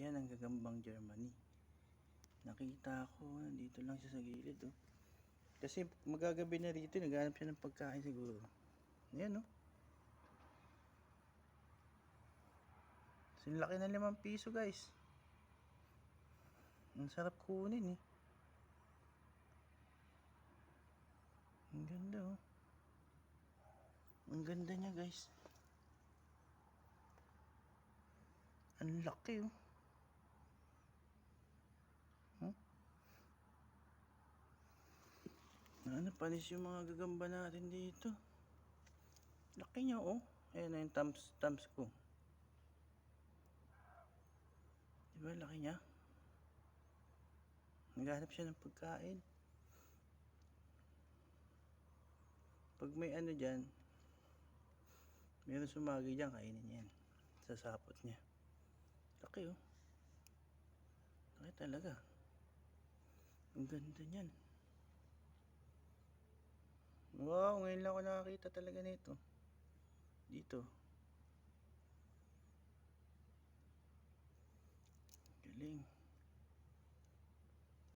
Ayan ang gagambang Germany. Nakita ko, nandito lang siya sa gilid. Oh. Kasi magagabi na rito, naghanap siya ng pagkain siguro. Ayan oh. Sinlaki na limang piso guys. Ang sarap kunin eh. Ang ganda oh. Ang ganda niya guys. Ang laki oh. Ano panis yung mga gagamba natin dito. Laki niya oh. Ayan na yung thumbs, thumbs ko. Diba laki niya? Naghanap siya ng pagkain. Pag may ano dyan, meron sumagi dyan, kainin yan. Sa sapot niya. Laki oh. Laki talaga. Ang ganda niyan. Wow, ngayon lang ako nakakita talaga nito. Dito. Galing.